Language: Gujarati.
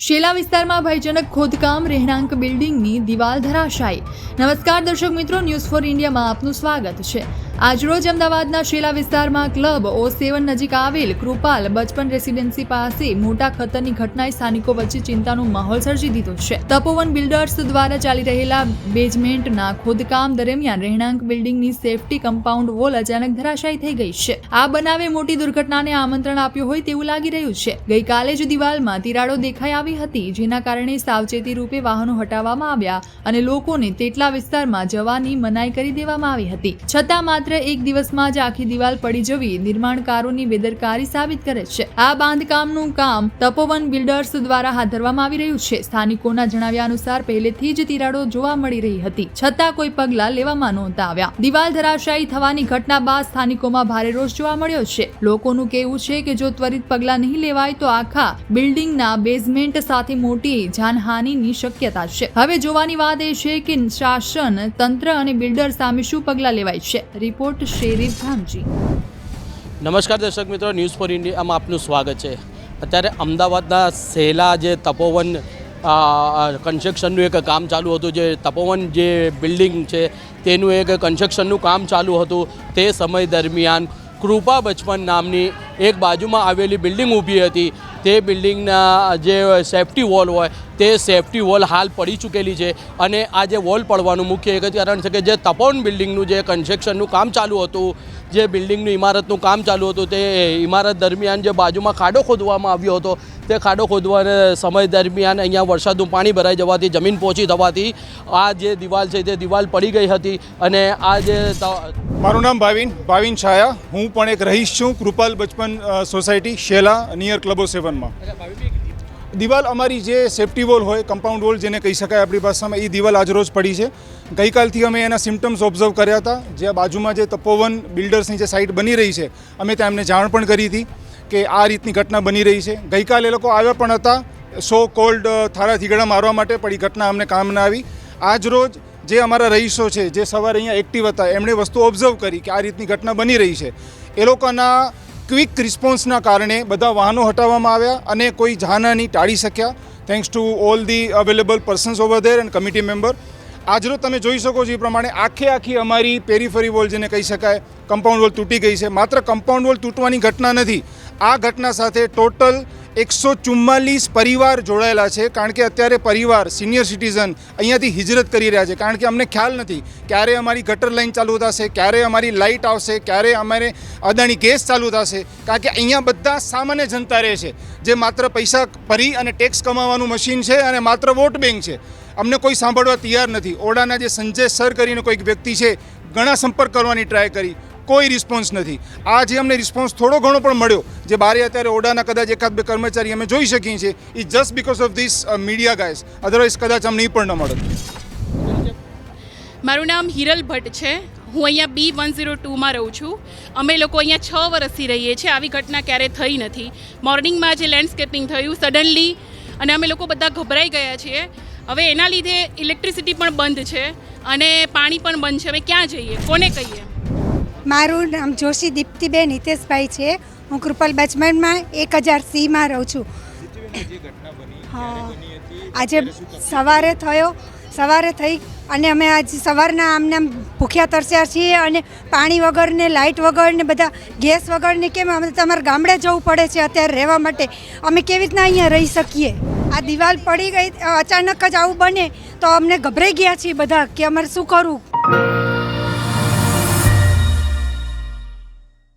શેલા વિસ્તારમાં ભયજનક ખોદકામ, રહેણાંક બિલ્ડિંગની દિવાલ ધરાશાયી. નમસ્કાર દર્શક મિત્રો ન્યૂઝ ફોર ઇન્ડિયામાં આપનું સ્વાગત છે. આજરોજ અમદાવાદના શેલા વિસ્તારમાં ક્લબ ઓ સેવન નજીક આવેલ કૃપાલ બચપન રેસિડેન્સી પાસે મોટા ખતરની ઘટનાએ સ્થાનિકો વચ્ચે ચિંતાનો માહોલ સર્જી દીધો છે. તપોવન બિલ્ડર્સ દ્વારા ચાલી રહેલા બેઝમેન્ટના ખોદકામ દરમિયાન રહેણાંક બિલ્ડિંગની સેફટી કમ્પાઉન્ડ વોલ અચાનક ધરાશાયી થઈ ગઈ છે. આ બનાવે મોટી દુર્ઘટનાને આમંત્રણ આપ્યું હોય તેવું લાગી રહ્યું છે. ગઈકાલે જ દિવાલમાં તિરાડો દેખાઈ આવી હતી, જેના કારણે સાવચેતી રૂપે વાહનો હટાવવામાં આવ્યા અને લોકોને તેટલા વિસ્તારમાં જવાની મનાઈ કરી દેવામાં આવી હતી. છતાં માત્ર એક દિવસમાં જ આખી દિવાલ પડી જવી નિર્માણકારોની બેદરકારી સાબિત કરે છે. આ બાંધકામનું કામ તપોવન બિલ્ડર્સ દ્વારા હાથ ધરવામાં આવી રહ્યું છે. સ્થાનિકોના જણાવ્યા અનુસાર પહેલેથી જ તિરાડો જોવા મળી રહી હતી. છતાં કોઈ પગલાં લેવામાં નહોતા આવ્યા. દિવાલ ધરાશાયી થવાની ઘટના બાદ સ્થાનિકોમાં ભારે રોષ જોવા મળ્યો છે. લોકોનું કહેવું છે કે જો ત્વરિત પગલાં નહીં લેવાય તો આખા બિલ્ડિંગના બેઝમેન્ટ સાથે મોટી જાનહાનિની શક્યતા છે. હવે જોવાની વાત એ છે કે શાસન તંત્ર અને બિલ્ડર સામે શું પગલાં લેવાય છે. રિપોર્ટ શેરીફ ધામજી. નમસ્કાર દર્શક મિત્રો ન્યૂઝ ફોર ઇન્ડિયામાં આપનું સ્વાગત છે. અત્યારે અમદાવાદના સહેલા જે તપોવન કન્સ્ટ્રક્શનનું એક કામ ચાલુ હતું, જે તપોવન જે બિલ્ડિંગ છે, તેનું એક કન્સ્ટ્રક્શનનું કામ ચાલુ હતું તે સમય દરમિયાન કૃપા બચપન નામની એક બાજુમાં આવેલી બિલ્ડિંગ ઊભી હતી. તે બિલ્ડિંગના જે સેફટી વોલ હોય, તે સેફટી વોલ હાલ પડી ચૂકેલી છે અને આ જે વોલ પડવાનું મુખ્ય એક જ કારણ છે કે જે તપોન બિલ્ડિંગનું જે કન્સ્ટ્રક્શનનું કામ ચાલુ હતું, જે બિલ્ડિંગનું ઇમારતનું કામ ચાલુ હતું, તે ઇમારત દરમિયાન જે બાજુમાં ખાડો ખોદવામાં આવ્યો હતો, તે ખાડો ખોદવાના સમય દરમિયાન અહીંયા વરસાદનું પાણી ભરાઈ જવાથી, જમીન પહોંચી થવાથી આ જે દિવાલ છે તે દિવાલ પડી ગઈ હતી અને આ જે મારું નામ ભાવિન ભાવિન છાયા. હું પણ એક રહીશ છું Kripal Bachpan uh, society Shela near club O સેવનમાં. દિવાલ અમારી જે સેફ્ટી વોલ હોય કમ્પાઉન્ડ વોલ જેને કહી શકાય આપણી ભાષામાં એ દિવાલ આજરોજ પડી છે. ગઈકાલથી અમે એના સિમ્ટમ્સ ઓબ્ઝર્વ કર્યા હતા. જે બાજુમાં જે તપોવન બિલ્ડર્સની જે સાઇટ બની રહી છે અમે ત્યાં એમને જાણ પણ કરી હતી કે આ રીતની ઘટના બની રહી છે. ગઈકાલે લોકો આવ્યા પણ હતા સો કોલ્ડ થારા થીગડા મારવા માટે પણ એ ઘટના અમને કામ ના આવી. આજ રોજ જે અમારા રહીશો છે જે સવારે અહીંયા એક્ટિવ હતા એમણે વસ્તુ ઓબ્ઝર્વ કરી કે આ રીતની ઘટના બની રહી છે. એ લોકોના ક્વિક રિસ્પોન્સના કારણે બધા વાહનો હટાવવામાં આવ્યા અને કોઈ જાનહાની ટાળી શક્યા. Thanks to all the available persons over there and committee member આજરોજ તમે જોઈ શકો છો એ પ્રમાણે આખે આખી અમારી પેરીફરી વોલ જેને કહી શકાય કમ્પાઉન્ડ વોલ તૂટી ગઈ છે. માત્ર કમ્પાઉન્ડ વોલ તૂટવાની ઘટના નથી આ ઘટના સાથે ટોટલ એકસો ચુમ્માલીસ પરિવાર જોડાયેલા છે. કારણ કે અત્યારે પરિવાર, સિનિયર સિટીઝન અહીંયાથી હિજરત કરી રહ્યા છે. કારણ કે અમને ખ્યાલ નથી ક્યારે અમારી ગટર લાઇન ચાલુ થશે, ક્યારે અમારી લાઇટ આવશે, ક્યારે અમારે અદાણી ગેસ ચાલુ થશે. કારણ કે અહીંયા બધા સામાન્ય જનતા રહે છે. જે માત્ર પૈસા ભરી અને ટેક્સ કમાવાનું મશીન છે અને માત્ર વોટ બેંક છે. અમને કોઈ સાંભળવા તૈયાર નથી. ઓડાના જે સંજય સર કરીને કોઈક વ્યક્તિ છે, ઘણા સંપર્ક કરવાની ટ્રાય કરી. કોઈ રિસ્પોન્સ નથી. આ જે અમને રિસ્પોન્સ થોડો ઘણો પણ મળ્યો, જે બારે અત્યારે ઓડાના કદાચ એકાદ બે કર્મચારી અમે જોઈ શકીએ છીએ, એ just because of this media guys otherwise કદાચ અમને એ પણ ન મળે મારું નામ હિરલ ભટ્ટ છે. હું અહીંયા બી વન ઝીરો ટુમાં રહું છું. અમે લોકો અહીંયા છ વર્ષથી રહીએ છીએ. આવી ઘટના ક્યારે થઈ નથી. મોર્નિંગમાં જે લેન્ડસ્કેપિંગ થયું સડનલી અને અમે લોકો બધા ગભરાઈ ગયા છીએ. હવે એના લીધે ઇલેક્ટ્રિસિટી પણ બંધ છે અને પાણી પણ બંધ છે. અમે ક્યાં જઈએ? કોને કહીએ? મારું નામ જોશી દીપ્તિબેન હિતેશભાઈ છે. હું કૃપાલ બચમનમાં એક હજાર સીમાં રહું છું. હા. આજે સવારે થયો. સવારે થઈ અને અમે આજ સવારના આમને આમ ભૂખ્યા તરસ્યા છીએ અને પાણી વગર ને લાઇટ વગર ને બધા ગેસ વગર ને કેમ અમે તમારે ગામડે જવું પડે છે અત્યારે રહેવા માટે. અમે કેવી રીતના અહીંયા રહી શકીએ? આ દિવાલ પડી ગઈ, અચાનક જ આવું બને તો અમને ગભરાઈ ગયા છીએ બધા કે અમારે શું કરવું?